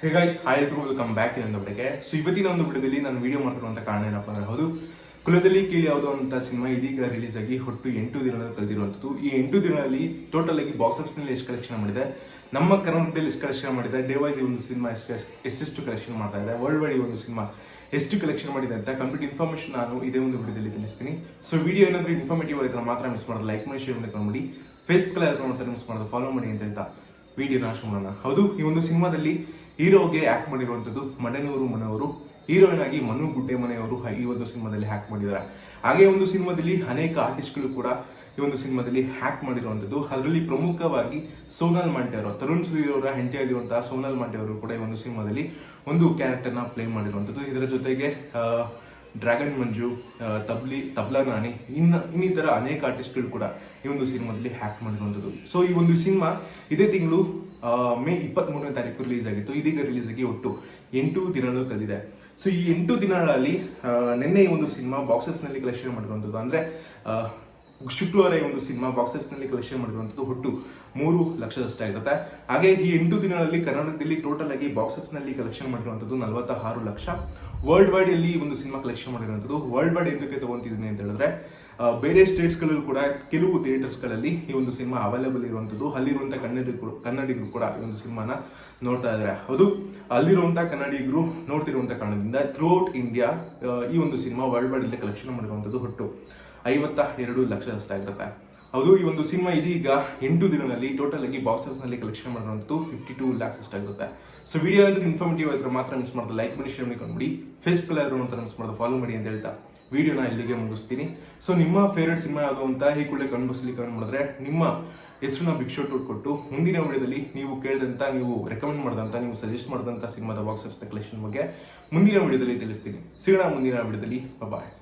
Hey guys hi welcome back ಇನ್ನೊಂದು ಬಿಡಕ್ಕೆ so ಇವತ್ತಿನ ಒಂದು ಬಿಡದಲ್ಲಿ ನಾನು ವಿಡಿಯೋ ಮಾಡ್ತಿರುವಂತ ಕಾರಣ ಏನಪ್ಪಾ ಅಂದ್ರೆ ಹೌದು, ಕುಲದಲ್ಲಿ ಕೀಳಿ ಯಾವುದೋ ಅಂತ ಸಿನಿಮಾ ಇದೀಗ ರಿಲೀಸ್ ಆಗಿ ಹೊಟ್ಟು ಎಂಟು ದಿನಗಳಲ್ಲಿ ಕಳೆದಿರುವಂಥದ್ದು. ಈ ಎಂಟು ದಿನಗಳಲ್ಲಿ ಟೋಟಲ್ ಆಗಿ ಬಾಕ್ಸ್ ಆಫೀಸ್ನಲ್ಲಿ ಎಷ್ಟು ಕಲೆಕ್ಷನ್ ಮಾಡಿದೆ? ನಮ್ಮ ಕರ್ನಾಟಕದಲ್ಲಿ ಎಷ್ಟು ಕಲೆಕ್ಷನ್ ಮಾಡಿದೆ? ಡೇ ವೈಸ್ ಒಂದು ಸಿನಿಮಾ ಎಷ್ಟು ಎಷ್ಟೆಷ್ಟು ಕಲೆಕ್ಷನ್ ಮಾಡ್ತಾ ಇದೆ? ವರ್ಲ್ಡ್ ವೈಡ್ ಒಂದು ಸಿನಿಮಾ ಎಷ್ಟು ಕಲೆಕ್ಷನ್ ಮಾಡಿದೆ ಅಂತ ಕಂಪ್ಲೀಟ್ ಇನ್ಫಾರ್ಮೇಷನ್ ನಾನು ಇದೇ ಒಂದು ವಿಡಿಯೋದಲ್ಲಿ ತಿಳಿಸ್ತೀನಿ. ಸೊ ವಿಡಿಯೋ ಏನಾದರೂ ಇನ್ಫಾರ್ಮೇಟಿವ್ ಆಗಿದ್ರೆ ಮಾತ್ರ ಮಿಸ್ ಮಾಡೋದು. ಲೈಕ್ ಮಾಡಿ ಶೇರ್ ಮಾಡಿ ಮಾಡಿ. ಫೇಸ್ಬುಕ್ ಅಲ್ಲಿ ಮಾಡ್ತಾರೆ ಮಿಸ್ ಮಾಡೋದು. ಫಾಲೋ ಮಾಡಿ ಅಂತ ಹೇಳ್ತಾ ವಿಡಿಯೋ ನಾಶ ಮಾಡೋಣ. ಹೌದು, ಈ ಒಂದು ಸಿನಿಮಾದಲ್ಲಿ ಹೀರೋಗೆ ಆಕ್ಟ್ ಮಾಡಿರುವಂತದ್ದು ಮನೆನೂರು ಮನೆಯವರು. ಹೀರೋಯಿನ್ ಆಗಿ ಮನು ಗುಡ್ಡೆ ಮನೆಯವರು ಈ ಒಂದು ಸಿನಿಮಾದಲ್ಲಿ ಹ್ಯಾಕ್ ಮಾಡಿದ್ದಾರೆ. ಹಾಗೆ ಒಂದು ಸಿನಿಮಾದಲ್ಲಿ ಅನೇಕ ಆರ್ಟಿಸ್ಟ್ಗಳು ಕೂಡ ಈ ಒಂದು ಸಿನಿಮಾದಲ್ಲಿ ಹ್ಯಾಕ್ ಮಾಡಿರುವಂತದ್ದು ಅದರಲ್ಲಿ ಪ್ರಮುಖವಾಗಿ ಸೋನಲ್ ಮಾಂಟೆ ಅವರು, ತರುಣ್ ಸುಧೀರ್ ಅವರ ಹೆಂಡತಿಯಾಗಿರುವಂತಹ ಸೋನಲ್ ಮಾಂಟೆ ಅವರು ಕೂಡ ಈ ಒಂದು ಸಿನಿಮಾದಲ್ಲಿ ಒಂದು ಕ್ಯಾರೆಕ್ಟರ್ನ ಪ್ಲೇ ಮಾಡಿರುವಂತದ್ದು ಇದರ ಜೊತೆಗೆ ಡ್ರ್ಯಾಗನ್ ಮಂಜು ತಬ್ಲಿ, ತಬ್ಲಾ ನಾನಿ ಇನ್ನ ಇನ್ನಿತರ ಅನೇಕ ಆರ್ಟಿಸ್ಟ್ಗಳು ಕೂಡ ಈ ಒಂದು ಸಿನಿಮಾದಲ್ಲಿ ಹ್ಯಾಕ್ ಮಾಡಿರುವಂಥದ್ದು. ಸೊ ಈ ಒಂದು ಸಿನಿಮಾ ಇದೇ ತಿಂಗಳು ಮೇ ಇಪ್ಪತ್ತ್ ಮೂರನೇ ತಾರೀಕು ರಿಲೀಸ್ ಆಗಿತ್ತು. ಇದೀಗ ರಿಲೀಸ್ ಆಗಿ ಒಟ್ಟು ಎಂಟು ದಿನಗಳು ಕದಿದೆ ಸೊ ಈ ಎಂಟು ದಿನಗಳಲ್ಲಿ ನಿನ್ನೆ ಈ ಒಂದು ಸಿನಿಮಾ ಬಾಕ್ಸ್ ಆಫೀಸ್ನಲ್ಲಿ ಕಲೆಕ್ಷನ್ ಮಾಡಿರುವಂಥದ್ದು. ಅಂದ್ರೆ ಶುಕ್ರವಾರ ಈ ಒಂದು ಸಿನಿಮಾ ಬಾಕ್ಸ್ ಆಫೀಸ್ನಲ್ಲಿ ಕಲೆಕ್ಷನ್ ಮಾಡಿರುವಂಥದ್ದು ಒಟ್ಟು ಮೂರು ಲಕ್ಷದಷ್ಟಾಗಿರುತ್ತೆ ಹಾಗೆ ಈ ಎಂಟು ದಿನಗಳಲ್ಲಿ ಕರ್ನಾಟಕದಲ್ಲಿ ಟೋಟಲ್ ಆಗಿ ಬಾಕ್ಸ್ ಆಫೀಸ್ನಲ್ಲಿ ಕಲೆಕ್ಷನ್ ಮಾಡಿರುವಂಥದ್ದು ನಲವತ್ತ ಆರು ಲಕ್ಷ. ವರ್ಲ್ಡ್ ವೈಡ್ ಅಲ್ಲಿ ಈ ಒಂದು ಸಿನಿಮಾ ಕಲೆಕ್ಷನ್ ಮಾಡಿರುವಂಥದ್ದು ವರ್ಲ್ಡ್ ವೈಡ್ ಎಂದಕ್ಕೆ ತಗೊಂತಿದ್ದೀನಿ ಅಂತ ಹೇಳಿದ್ರೆ ಬೇರೆ ಸ್ಟೇಟ್ಸ್ ಗಳಲ್ಲೂ ಕೂಡ ಕೆಲವು ಥಿಯೇಟರ್ಸ್ಗಳಲ್ಲಿ ಈ ಒಂದು ಸಿನಿಮಾ ಅವೈಲೇಬಲ್ ಇರುವಂತದ್ದು ಅಲ್ಲಿರುವಂಥ ಕನ್ನಡಿಗರು ಕನ್ನಡಿಗರು ಕೂಡ ಈ ಒಂದು ಸಿನಿಮಾನ ನೋಡ್ತಾ ಇದ್ದಾರೆ. ಹೌದು, ಅಲ್ಲಿರುವಂಥ ಕನ್ನಡಿಗರು ನೋಡ್ತಿರುವಂಥ ಕಾರಣದಿಂದ ಥ್ರೂಔಟ್ ಇಂಡಿಯಾ ಈ ಒಂದು ಸಿನಿಮಾ ವರ್ಲ್ಡ್ ವೈಡ್ ಅಲ್ಲಿ ಕಲೆಕ್ಷನ್ ಮಾಡಿರುವಂಥದ್ದು ಒಟ್ಟು ಐವತ್ತ ಎರಡು ಲಕ್ಷದಷ್ಟಾಗಿರುತ್ತೆ ಹೌದು, ಈ ಒಂದು ಸಿನಿಮಾ ಇದೀಗ ಎಂಟು ದಿನದಲ್ಲಿ ಟೋಟಲ್ ಆಗಿ ಬಾಕ್ಸ್ನಲ್ಲಿ ಕಲೆಕ್ಷನ್ ಮಾಡಿರುವಂತ ಫಿಫ್ಟಿ ಟೂ ಲ್ಯಾಕ್ಸ್ ಅಷ್ಟಾಗಿರುತ್ತೆ ಸೊ ವಿಡಿಯೋ ಏನಾದ್ರು ಇನ್ಫಾರ್ಮೇಟಿವ್ ಆಗಿದ್ರೆ ಮಾತ್ರ ಮಿಸ್ ಮಾಡಿದ ಲೈಕ್ ಮಾಡಿ ಶೇರ್ ಮಾಡ್ಕೊಂಡ್ಬಿಡಿ ಫೇಸ್ಬುಕ್ ಯಾರು ಅಂತ ಮಿಸ್ ಮಾಡೋದು ಫಾಲೋ ಮಾಡಿ ಅಂತ ಹೇಳ್ತಾ ವಿಡಿಯೋನ ಇಲ್ಲಿಗೆ ಮುಗಿಸ್ತೀನಿ. ಸೊ ನಿಮ್ಮ ಫೇವ್ರೆಟ್ ಸಿನಿಮಾ ಯಾವುದು ಅಂತ ಈ ಕೂಡಲೇ ಕಣ್ಣು ಬಸ್ಲಿ ಕಣ್ಣು ಮಾಡಿದ್ರೆ ನಿಮ್ಮ ಹೆಸರನ್ನ ಬಿಗ್ ಶೋಟ್ ಕೊಟ್ಟು ಮುಂದಿನ ವಿಡಿಯೋದಲ್ಲಿ ನೀವು ಕೇಳಿದಂತ, ನೀವು ರೆಕಮೆಂಡ್ ಮಾಡಿದಂತ, ನೀವು ಸಜೆಸ್ಟ್ ಮಾಡಿದಂತ ಸಿನಿಮಾದ ಬಾಕ್ಸ್ ಕಲೆಕ್ಷನ್ ಬಗ್ಗೆ ಮುಂದಿನ ವಿಡಿಯೋದಲ್ಲಿ ತಿಳಿಸ್ತೀನಿ. ಸಿಗೋಣ ಮುಂದಿನ ವಿಡಿಯೋದಲ್ಲಿ. ಬಾಯ್